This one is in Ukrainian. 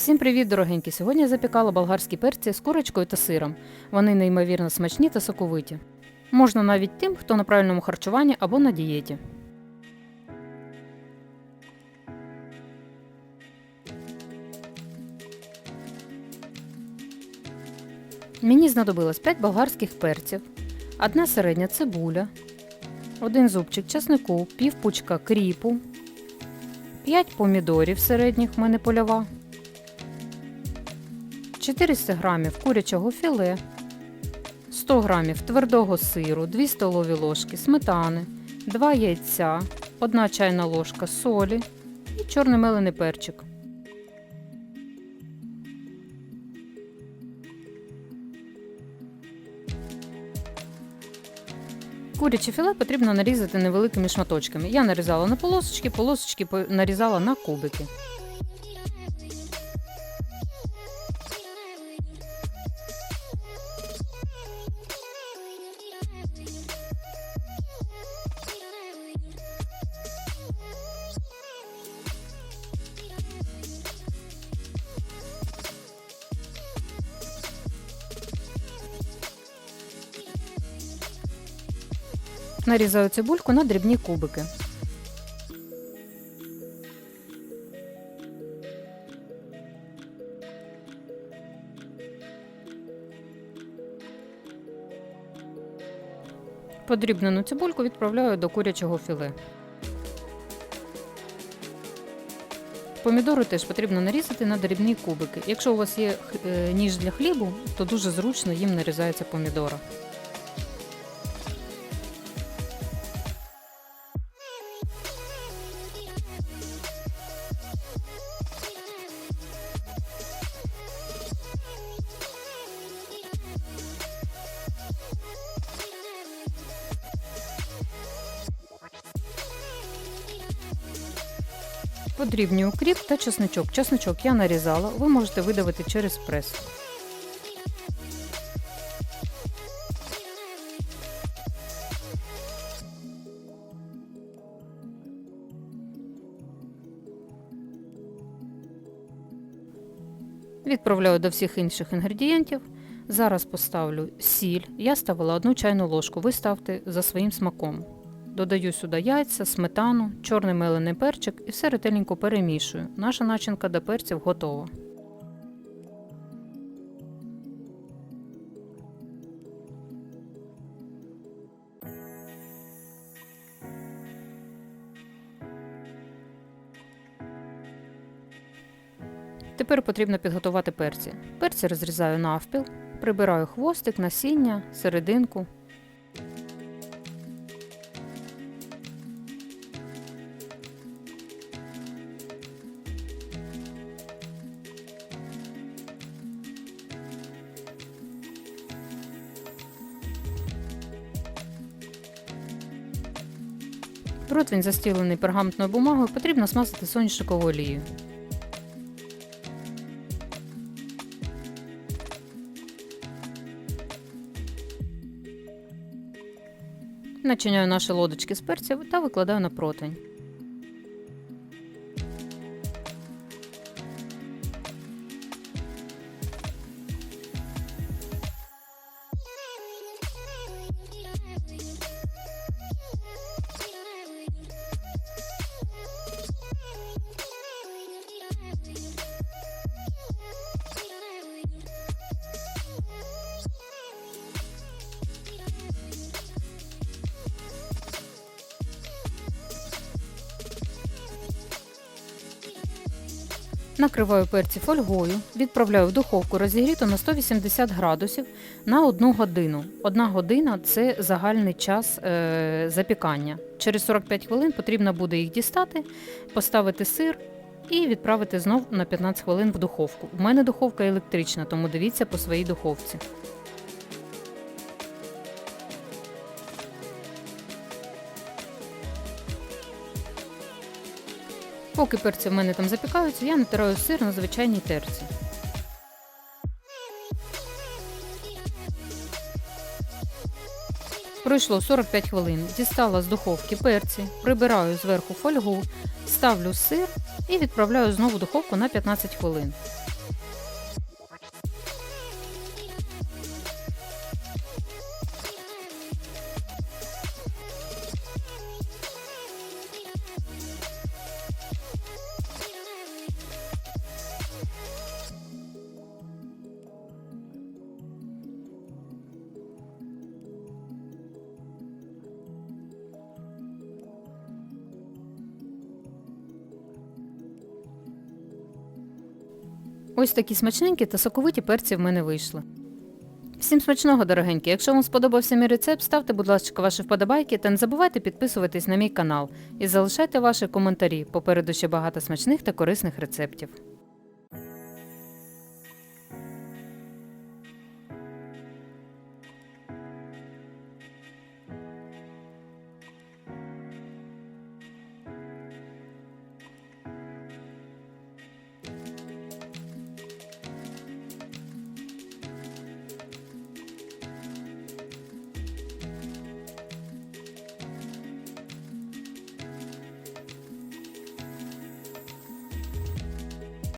Всім привіт, дорогенькі! Сьогодні я запікала болгарські перці з курочкою та сиром. Вони неймовірно смачні та соковиті. Можна навіть тим, хто на правильному харчуванні або на дієті. Мені знадобилось 5 болгарських перців, одна середня цибуля, один зубчик чеснику, пів пучка кріпу, 5 помідорів середніх в мене польова, 400 грамів курячого філе, 100 грамів твердого сиру, 2 столові ложки сметани, 2 яйця, 1 чайна ложка солі і чорний мелений перчик. Куряче філе потрібно нарізати невеликими шматочками. Я нарізала на полосочки, полосочки нарізала на кубики. Нарізаю цибульку на дрібні кубики. Подрібнену цибульку відправляю до курячого філе. Помідори теж потрібно нарізати на дрібні кубики. Якщо у вас є е, ніж для хлібу, то дуже зручно їм нарізається помідора. Подрібнюю укріп та чесничок. Чесничок я нарізала, ви можете видавити через прес. Відправляю до всіх інших інгредієнтів. Зараз поставлю сіль. Я ставила одну чайну ложку. Ви ставте за своїм смаком. Додаю сюди яйця, сметану, чорний мелений перчик і все ретельненько перемішую. Наша начинка до перців готова. Тепер потрібно підготувати перці. Перці розрізаю навпіл, прибираю хвостик, насіння, серединку. Противень застілений пергаментною бумагою потрібно смазати соняшниковою олією. Начиняю наші лодочки з перців та викладаю на противень. Накриваю перці фольгою, відправляю в духовку розігріту на 180 градусів на 1 годину. Одна година це загальний час е, запікання. Через 45 хвилин потрібно буде їх дістати, поставити сир і відправити знов на 15 хвилин в духовку. У мене духовка електрична, тому дивіться по своїй духовці. Поки перці в мене там запікаються, я натираю сир на звичайній терці. Пройшло 45 хвилин. Дістала з духовки перці, прибираю зверху фольгу, ставлю сир і відправляю знову духовку на 15 хвилин. Ось такі смачненькі та соковиті перці в мене вийшли. Всім смачного, дорогенькі! Якщо вам сподобався мій рецепт, ставте, будь ласка, ваші вподобайки та не забувайте підписуватись на мій канал і залишайте ваші коментарі. Попереду ще багато смачних та корисних рецептів.